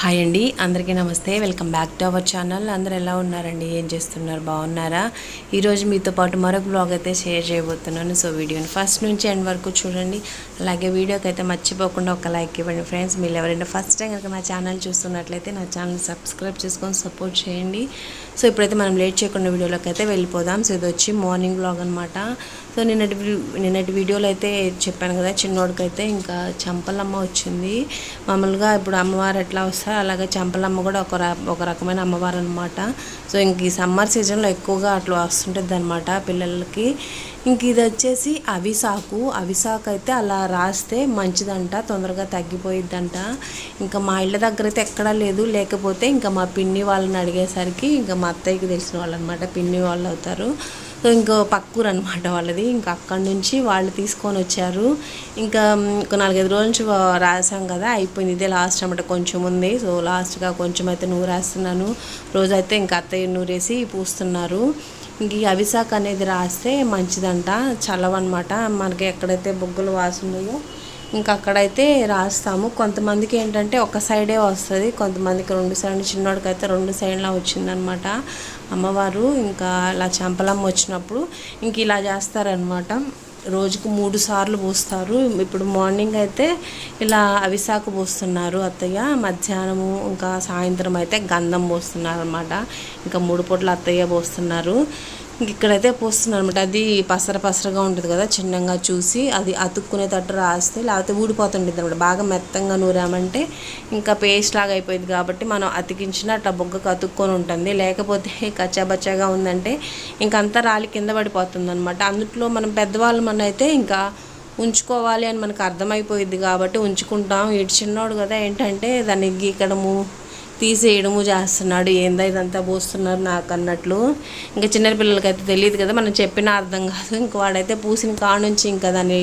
Hi అండి అందరికీ నమస్తే. Welcome back to our channel అందరు ఎలా ఉన్నారండి? ఏం చేస్తున్నారు? బాగున్నారా? ఈరోజు మీతో పాటు మరొక బ్లాగ్ అయితే షేర్ చేయబోతున్నాను. సో వీడియోని ఫస్ట్ నుంచి ఎండ్ వరకు చూడండి. అలాగే వీడియోకి అయితే మర్చిపోకుండా ఒక లైక్ ఇవ్వండి ఫ్రెండ్స్ మీరు ఎవరైనా ఫస్ట్ టైం కనుక నా ఛానల్ చూస్తున్నట్లయితే నా ఛానల్ సబ్స్క్రైబ్ చేసుకొని సపోర్ట్ చేయండి. సో ఇప్పుడైతే మనం లేట్ చేయకుండా వీడియోలోకి అయితే వెళ్ళిపోదాం. సో ఇది వచ్చి మార్నింగ్ బ్లాగ్ అనమాట సో నిన్నటి నిన్నటి వీడియోలో అయితే చెప్పాను కదా చిన్నోడికైతే అయితే ఇంకా చంపలమ్మ వచ్చింది. మామూలుగా ఇప్పుడు అమ్మవారు ఎట్లా వస్తారో అలాగే చంపలమ్మ కూడా ఒక ఒక రకమైన అమ్మవారు అనమాట సో ఇంక ఈ సమ్మర్ సీజన్లో ఎక్కువగా అట్లా వస్తుంటుంది అనమాట పిల్లలకి. ఇంక ఇది వచ్చేసి అవిసాకు. అవిసాకు అయితే అలా రాస్తే మంచిదంట తొందరగా తగ్గిపోయిద్దంట. ఇంకా మా ఇళ్ళ దగ్గర అయితే ఎక్కడా లేదు. లేకపోతే ఇంకా మా పిన్ని వాళ్ళని అడిగేసరికి ఇంకా మా అత్తయ్యకి తెలిసిన వాళ్ళు అనమాట పిన్ని వాళ్ళు అవుతారు. ఇంకో పక్కూరు అనమాట వాళ్ళది. ఇంకా అక్కడి నుంచి వాళ్ళు తీసుకొని వచ్చారు. ఇంకా ఒక నాలుగైదు రోజుల నుంచి రాసాం కదా అయిపోయింది. ఇదే లాస్ట్ అనమాట కొంచెం ఉంది. సో లాస్ట్గా కొంచెం అయితే నువ్వు రాస్తున్నాను. రోజైతే ఇంకా అత్తయ్య నూరేసి పూస్తున్నారు. ఇంక ఈ అవిశాఖ అనేది రాస్తే మంచిదంట చల్లవన్నమాట. మనకి ఎక్కడైతే బొగ్గులు వాసున్నాయో ఇంకా అక్కడైతే రాస్తాము. కొంతమందికి ఏంటంటే ఒక సైడే వస్తుంది కొంతమందికి రెండు సైడ్ చిన్నోడికి అయితే రెండు సైడ్లా వచ్చిందనమాట అమ్మవారు. ఇంకా ఇలా చంపలమ్మ వచ్చినప్పుడు ఇంక ఇలా చేస్తారనమాట. రోజుకు మూడు సార్లు పోస్తారు. ఇప్పుడు మార్నింగ్ అయితే ఇలా అవిశాఖ పోస్తున్నారు అత్తయ్య. మధ్యాహ్నము ఇంకా సాయంత్రం అయితే గంధం పోస్తున్నారు అనమాట ఇంకా మూడు పూట్ల అత్తయ్య పోస్తున్నారు. ఇక్కడైతే పోస్తున్నారు అనమాట అది పసర పసరగా ఉంటుంది కదా చిన్నగా చూసి అది అతుక్కునేటట్టు రాస్తే లేకపోతే ఊడిపోతుంటుంది అనమాట బాగా మెత్తంగా నూరామంటే ఇంకా పేస్ట్ లాగా అయిపోయింది కాబట్టి మనం అతికించిన అట్లా బొగ్గకు అతుక్కొని ఉంటుంది. లేకపోతే కచ్చాబచ్చాగా ఉందంటే ఇంకా అంతా రాలి కింద పడిపోతుంది అనమాట అందుట్లో మనం పెద్దవాళ్ళం అని అయితే ఇంకా ఉంచుకోవాలి అని మనకు అర్థమైపోయింది కాబట్టి ఉంచుకుంటాం. ఇటు చిన్నోడు కదా ఏంటంటే దాన్ని గీకడము తీసేయడము చేస్తున్నాడు ఏందా ఇదంతా పోస్తున్నారు నాకు అన్నట్లు ఇంకా చిన్నపిల్లలకి అయితే తెలియదు కదా మనం చెప్పిన అర్థం కాదు. ఇంక వాడైతే పూసిన కాడ నుంచి ఇంకా దాన్ని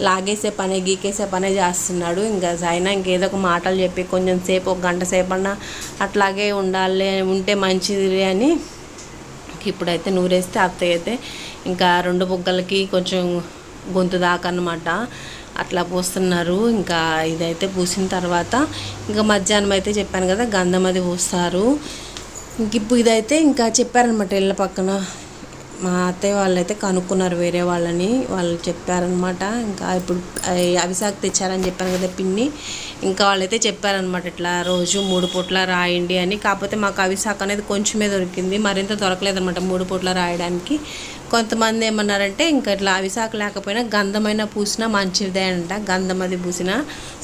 లాగేసే పనే గీకేసే పనే చేస్తున్నాడు. ఇంకా అయినా ఇంకేదో ఒక మాటలు చెప్పి కొంచెం సేపు ఒక గంట సేపు అన్నా అట్లాగే ఉండాలి ఉంటే మంచిది అని ఇప్పుడైతే నూరేస్తే అత్తయ్య అయితే ఇంకా రెండు బుగ్గలకి కొంచెం గొంతు దాకా అన్నమాట అట్లా పోస్తున్నారు. ఇంకా ఇదైతే పూసిన తర్వాత ఇంకా మధ్యాహ్నం అయితే చెప్పాను కదా గంధం అది పోస్తారు. ఇంక ఇప్పుడు ఇదైతే ఇంకా చెప్పారనమాట ఇళ్ళ పక్కన. మా అత్తయ్య వాళ్ళు అయితే కనుక్కున్నారు వేరే వాళ్ళని వాళ్ళు చెప్పారనమాట ఇంకా ఇప్పుడు అవిశాఖ తెచ్చారని చెప్పాను కదా పిన్ని. ఇంకా వాళ్ళైతే చెప్పారనమాట ఇట్లా రోజు మూడు పూట్ల రాయండి అని. కాకపోతే మాకు అవిశాఖ అనేది కొంచెమే దొరికింది. మరింత దొరకలేదన్నమాట మూడు పూట్ల రాయడానికి. కొంతమంది ఏమన్నారంటే ఇంకా ఇట్లా అవిసాకు లేకపోయినా గంధమైన పూసినా మంచిదే అంట గంధం అది పూసినా.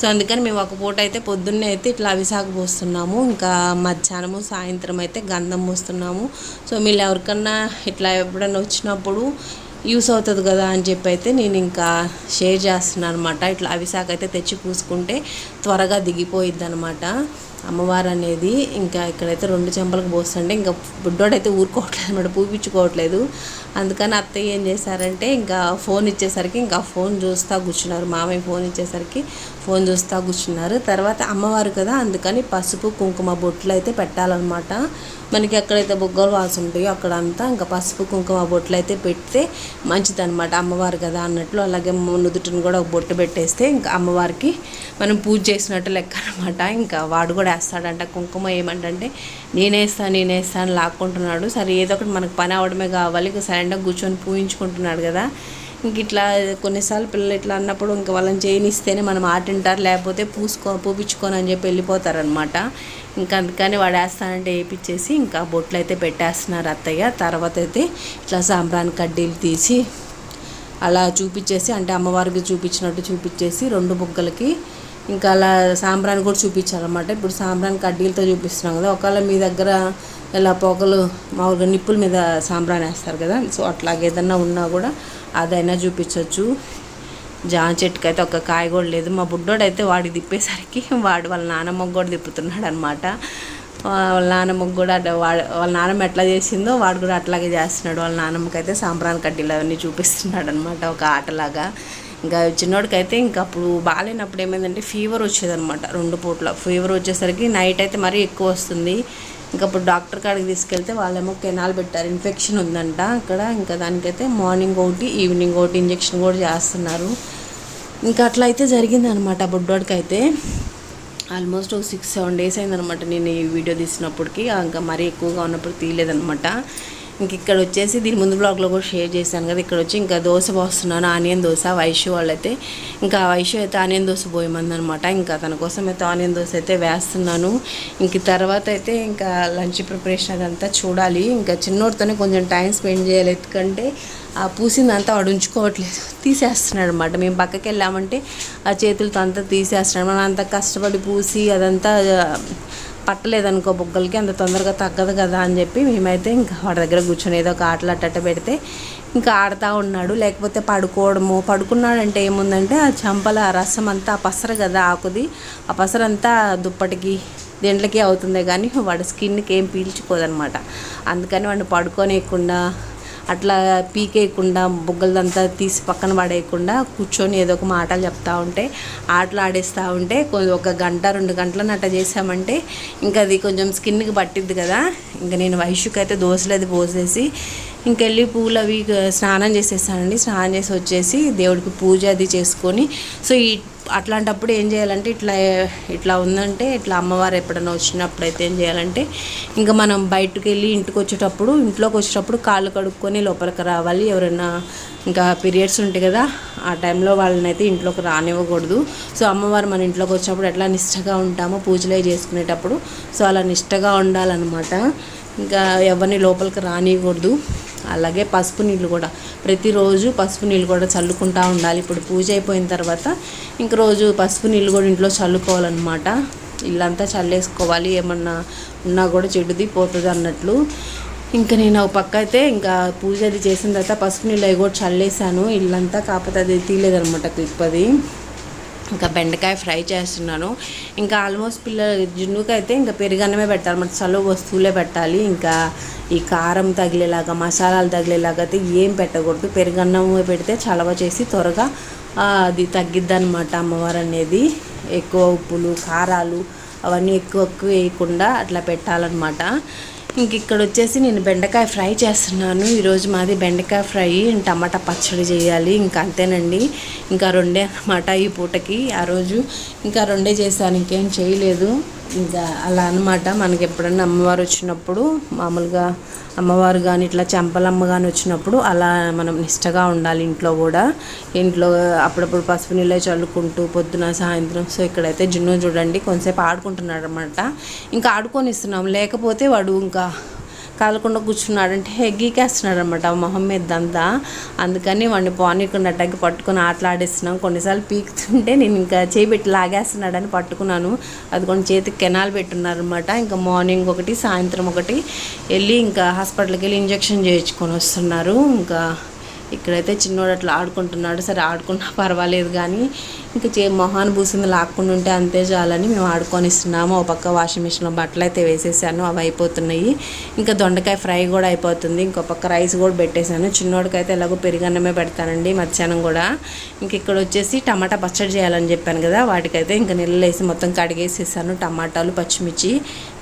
సో అందుకని మేము ఒక పూట అయితే పొద్దున్నే అయితే ఇట్లా అవిసాకు పోస్తున్నాము. ఇంకా మధ్యాహ్నము సాయంత్రం అయితే గంధం పోస్తున్నాము. సో మీరు ఎవరికన్నా ఇట్లా ఎప్పుడన్నా వచ్చినప్పుడు యూస్ అవుతుంది కదా అని చెప్పి అయితే నేను ఇంకా షేర్ చేస్తున్నాను అనమాట ఇట్లా అవిశాఖ అయితే తెచ్చి పూసుకుంటే త్వరగా దిగిపోయిద్ది అనమాట అమ్మవారు అనేది ఇంకా ఇక్కడైతే రెండు చెంపలకు పోస్తుంటే ఇంకా బుడ్డోడైతే ఊరుకోవట్లేదు అనమాట పూపించుకోవట్లేదు. అందుకని అత్తయ్య ఏం చేశారంటే ఇంకా ఫోన్ ఇచ్చేసరికి ఇంకా ఫోన్ చూస్తూ కూర్చున్నారు. మామయ్య ఫోన్ ఇచ్చేసరికి ఫోన్ చూస్తూ కూర్చున్నారు. తర్వాత అమ్మవారు కదా అందుకని పసుపు కుంకుమ బొట్లు అయితే పెట్టాలన్నమాట. మనకి ఎక్కడైతే బొగ్గలు వాసు ఉంటాయో అక్కడ అంతా ఇంకా పసుపు కుంకుమ బొట్లు అయితే పెడితే మంచిదన్నమాట అమ్మవారు కదా అన్నట్లు. అలాగే నుదుటిని కూడా ఒక బొట్టు పెట్టేస్తే ఇంకా అమ్మవారికి మనం పూజ చేసినట్టు లెక్క అనమాట ఇంకా వాడు కూడా వేస్తాడంట కుంకుమ ఏమంటే నేనేస్తాను నేనేస్తాను అని లాక్కుంటున్నాడు. సరే ఏదో ఒకటి మనకు పని అవడమే కావాలి. ఇక సైలెంట్గా కూర్చొని పూయించుకుంటున్నాడు కదా. ఇంక ఇట్లా కొన్నిసార్లు పిల్లలు ఇట్లా అన్నప్పుడు ఇంకా వాళ్ళని చేయనిస్తేనే మనం ఆటింటారు లేకపోతే పూసుకో పూపించుకొని అని చెప్పి వెళ్ళిపోతారనమాట ఇంకా అందుకని వాడు వేస్తానంటే వేయించేసి ఇంకా బొట్లు అయితే పెట్టేస్తున్నారు అత్తయ్య. తర్వాత అయితే ఇట్లా సాంబ్రాన్ కడ్డీలు తీసి అలా చూపించేసి అంటే అమ్మవారికి చూపించినట్టు చూపించేసి రెండు బుగ్గలకి ఇంకా అలా సాంబ్రాన్ కూడా చూపించాలన్నమాట ఇప్పుడు సాంబ్రాన్ కడ్డీలతో చూపిస్తున్నాం కదా ఒకవేళ మీ దగ్గర ఇలా పొగలు మామూలుగా నిప్పుల మీద సాంబ్రాన్ వేస్తారు కదా సో అట్లాగే ఏదన్నా ఉన్నా కూడా అదైనా చూపించవచ్చు జామ చెట్టుకి అయితే ఒక కాయ కూడా లేదు. మా బుడ్డోడు అయితే వాడికి తిప్పేసరికి వాడు వాళ్ళ నానమ్మకు కూడా తిప్పుతున్నాడు అనమాట వాళ్ళ నానమ్మకు కూడా అట్లా వాడు వాళ్ళ నానమ్మ ఎట్లా చేసిందో వాడు కూడా అట్లాగే చేస్తున్నాడు. వాళ్ళ నానమ్మకి అయితే సాంబ్రాన్ కడ్డీలు అవన్నీ చూపిస్తున్నాడు అనమాట ఒక ఆటలాగా. ఇంకా చిన్నోడికైతే ఇంకా అప్పుడు బాగాలేనప్పుడు ఏమైందంటే ఫీవర్ వచ్చేదనమాట రెండు పూట్ల. ఫీవర్ వచ్చేసరికి నైట్ అయితే మరీ ఎక్కువ వస్తుంది. ఇంకా అప్పుడు డాక్టర్ కాడికి తీసుకెళ్తే వాళ్ళేమో కెనాల్ పెట్టారు. ఇన్ఫెక్షన్ ఉందంట అక్కడ. ఇంకా దానికైతే మార్నింగ్ ఒకటి ఈవినింగ్ ఒకటి ఇంజెక్షన్ కూడా చేస్తున్నారు. ఇంకా అట్లా అయితే జరిగింది అనమాట బుడ్డోడికి అయితే ఆల్మోస్ట్ ఒక సిక్స్ సెవెన్ డేస్ అయిందనమాట నేను ఈ వీడియో తీసినప్పటికి. ఇంకా మరీ ఎక్కువగా ఉన్నప్పుడు తీయలేదనమాట. ఇంక ఇక్కడ వచ్చేసి దీని ముందు బ్లాగ్లో కూడా షేర్ చేశాను కదా. ఇక్కడ వచ్చి ఇంకా దోశ పోస్తున్నాను ఆనియన్ దోశ వైషు వాళ్ళైతే. ఇంకా వైషు అయితే ఆనియన్ దోశ పోయమందనమాట ఇంకా తన కోసం అయితే ఆనియన్ దోశ అయితే వేస్తున్నాను. ఇంక తర్వాత అయితే ఇంకా లంచ్ ప్రిపరేషన్ అదంతా చూడాలి. ఇంకా చిన్నోడితోనే కొంచెం టైం స్పెండ్ చేయాలి. ఎందుకంటే ఆ పూసిందంతా వాడు ఉంచుకోవట్లేదు. తీసేస్తున్నాడు అనమాట మేము పక్కకి వెళ్ళామంటే ఆ చేతులతో అంతా తీసేస్తున్నాడు. మనం అంత కష్టపడి పూసి అదంతా పట్టలేదనుకో బుగ్గలకి అంత తొందరగా తగ్గదు కదా అని చెప్పి మేమైతే ఇంకా వాడి దగ్గర కూర్చొని ఏదో ఒక ఆటలు అట్టట పెడితే ఇంకా ఆడుతూ ఉన్నాడు. లేకపోతే పడుకోవడము. పడుకున్నాడంటే ఏముందంటే ఆ చంపల ఆ రసం అంతా ఆ పసర కదా ఆకుది. ఆ పసరంతా దుప్పటికి దేంట్లకి అవుతుంది కానీ వాడి స్కిన్కి ఏం పీల్చుకోదనమాట. అందుకని వాడిని పడుకోనియకుండా అట్లా పీకేయకుండా బుగ్గలదంతా తీసి పక్కన పడేయకుండా కూర్చొని ఏదో ఒక మాటలు చెప్తా ఉంటే ఆటలు ఆడేస్తూ ఉంటే ఒక గంట రెండు గంటలను అట్లా చేసామంటే ఇంకా అది కొంచెం స్కిన్కి పట్టిద్ది కదా. ఇంకా నేను వయసుకి అయితే దోశలు అది పోసేసి ఇంకెళ్ళి పూలు అవి స్నానం చేసేసానండి స్నానం చేసి వచ్చేసి దేవుడికి పూజ అది చేసుకొని సో ఈ అట్లాంటప్పుడు ఏం చేయాలంటే ఇట్లా ఇట్లా ఉందంటే ఇట్లా అమ్మవారు ఎప్పుడైనా వచ్చినప్పుడు అయితే ఏం చేయాలంటే ఇంకా మనం బయటకు వెళ్ళి ఇంటికి వచ్చేటప్పుడు ఇంట్లోకి వచ్చేటప్పుడు కాళ్ళు కడుక్కొని లోపలికి రావాలి. ఎవరైనా ఇంకా పీరియడ్స్ ఉంటాయి కదా ఆ టైంలో వాళ్ళని అయితే ఇంట్లోకి రానివ్వకూడదు. సో అమ్మవారు మన ఇంట్లోకి వచ్చినప్పుడు ఎట్లా నిష్టగా ఉంటామో పూజలే చేసుకునేటప్పుడు సో అలా నిష్టగా ఉండాలన్నమాట. ఇంకా ఎవరిని లోపలికి రానివ్వకూడదు. అలాగే పసుపు నీళ్ళు కూడా. ప్రతిరోజు పసుపు నీళ్ళు కూడా చల్లుకుంటూ ఉండాలి. ఇప్పుడు పూజ అయిపోయిన తర్వాత ఇంక రోజు పసుపు నీళ్ళు కూడా ఇంట్లో చల్లుకోవాలన్నమాట. ఇల్లంతా చల్లేసుకోవాలి. ఏమన్నా ఉన్నా కూడా చెడుది పోతుంది అన్నట్లు. ఇంకా నేను ఒక పక్క అయితే ఇంకా పూజ అది చేసిన తర్వాత పసుపు నీళ్ళు అవి కూడా చల్లేసాను ఇల్లంతా కాకపోతే అది తీయలేదనమాట క్లిప్ అది. ఇంకా బెండకాయ ఫ్రై చేస్తున్నాను. ఇంకా ఆల్మోస్ట్ పిల్లలు జున్నుకి అయితే ఇంకా పెరుగన్నమే పెట్టాలి మన చలువ వస్తువులే పెట్టాలి. ఇంకా ఈ కారం తగిలేలాగా మసాలాలు తగిలేలాగా అయితే ఏం పెట్టకూడదు. పెరుగన్నమే పెడితే చలవ చేసి త్వరగా అది తగ్గిద్ది అనమాట అమ్మవారు అనేది ఎక్కువ ఉప్పులు కారాలు అవన్నీ ఎక్కువ ఎక్కువ వేయకుండా అట్లా పెట్టాలన్నమాట. ఇంక ఇక్కడ వచ్చేసి నేను బెండకాయ ఫ్రై చేస్తున్నాను. ఈరోజు మాది బెండకాయ ఫ్రై టమాటా పచ్చడి చేయాలి ఇంకా అంతేనండి. ఇంకా రెండే అనమాట ఈ పూటకి. ఆ రోజు ఇంకా రెండే చేశాను ఇంకేం చేయలేదు. ఇంకా అలా అనమాట మనకి ఎప్పుడన్నా అమ్మవారు వచ్చినప్పుడు మామూలుగా అమ్మవారు కానీ ఇట్లా చెంపలమ్మ కానీ వచ్చినప్పుడు అలా మనం నిష్టగా ఉండాలి ఇంట్లో కూడా. ఇంట్లో అప్పుడప్పుడు పసుపు నీళ్ళే చల్లుకుంటూ పొద్దున సాయంత్రం. సో ఇక్కడైతే జున్ను చూడండి. కొంతసేపు ఆడుకుంటున్నాడు అనమాట ఇంకా ఆడుకొని ఇస్తున్నాం. లేకపోతే వాడు ఇంకా కాలకుండా కూర్చున్నాడంటే గీకేస్తున్నాడు అనమాట మొహం మీద అంతా అందుకని వాడిని పోనీకుండా అట్టకి పట్టుకొని ఆటలాడిస్తున్నాం. కొన్నిసార్లు పీకుతుంటే నేను ఇంకా చేపెట్టి లాగేస్తున్నాడని పట్టుకున్నాను. అది కొన్ని చేతికి కెనాల్ పెట్టున్నారనమాట. ఇంకా మార్నింగ్ ఒకటి సాయంత్రం ఒకటి వెళ్ళి ఇంకా హాస్పిటల్కి వెళ్ళి ఇంజక్షన్ చేయించుకొని వస్తున్నారు. ఇంకా ఇక్కడైతే చిన్నోడు అట్లా ఆడుకుంటున్నాడు. సరే ఆడుకున్నా పర్వాలేదు కానీ ఇంకా చే మొహాన్ పూసింది లాక్కుండా ఉంటే అంతే చాలని మేము ఆడుకొని ఇస్తున్నాము ఒక పక్క వాషింగ్ మిషన్లో బట్టలు అయితే వేసేసాను అవి అయిపోతున్నాయి. ఇంకా దొండకాయ ఫ్రై కూడా అయిపోతుంది. ఇంకో పక్క రైస్ కూడా పెట్టేశాను. చిన్నోడికైతే ఎలాగో పెరిగన్నమే పెడతానండి మధ్యాహ్నం కూడా. ఇంక ఇక్కడ వచ్చేసి టమాటా పచ్చడి చేయాలని చెప్పాను కదా వాటికైతే ఇంకా నీళ్ళు వేసి మొత్తం కడిగేసేసాను. టమాటాలు పచ్చిమిర్చి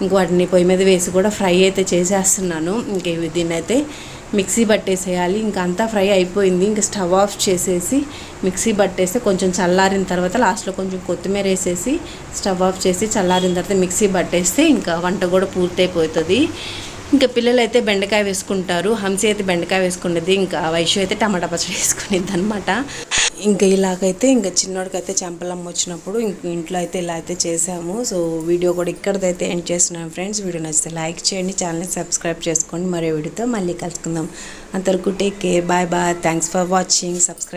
ఇంక వాటిని పొయ్యి మీద వేసి కూడా ఫ్రై అయితే చేసేస్తున్నాను. ఇంక దీన్ని అయితే మిక్సీ పట్టేసేయాలి ఇంకా అంతా ఫ్రై అయిపోయింది. ఇంకా స్టవ్ ఆఫ్ చేసేసి మిక్సీ పట్టేస్తే కొంచెం చల్లారిన తర్వాత లాస్ట్లో కొంచెం కొత్తిమీర వేసేసి స్టవ్ ఆఫ్ చేసి చల్లారిన తర్వాత మిక్సీ పట్టేస్తే ఇంకా వంట కూడా పూర్తయిపోతుంది. ఇంకా పిల్లలు అయితే బెండకాయ వేసుకుంటారు. హంసి అయితే బెండకాయ వేసుకునేది ఇంకా వైశ్య అయితే టమాటా పచ్చడి వేసుకునేది అనమాట ఇంకా ఇలాగైతే ఇంకా చిన్నోడికైతే చెంపలమ్మ వచ్చినప్పుడు ఇంక ఇంట్లో అయితే ఇలా అయితే చేసాము. సో వీడియో కూడా ఇక్కడైతే ఎండ్ చేస్తున్నాను ఫ్రెండ్స్. వీడియో నచ్చితే లైక్ చేయండి ఛానల్ని సబ్స్క్రైబ్ చేసుకోండి. మరో వీడియోతో మళ్ళీ కలుసుకుందాం. అంతవరకు take care bye bye. Thanks for watching. Subscribe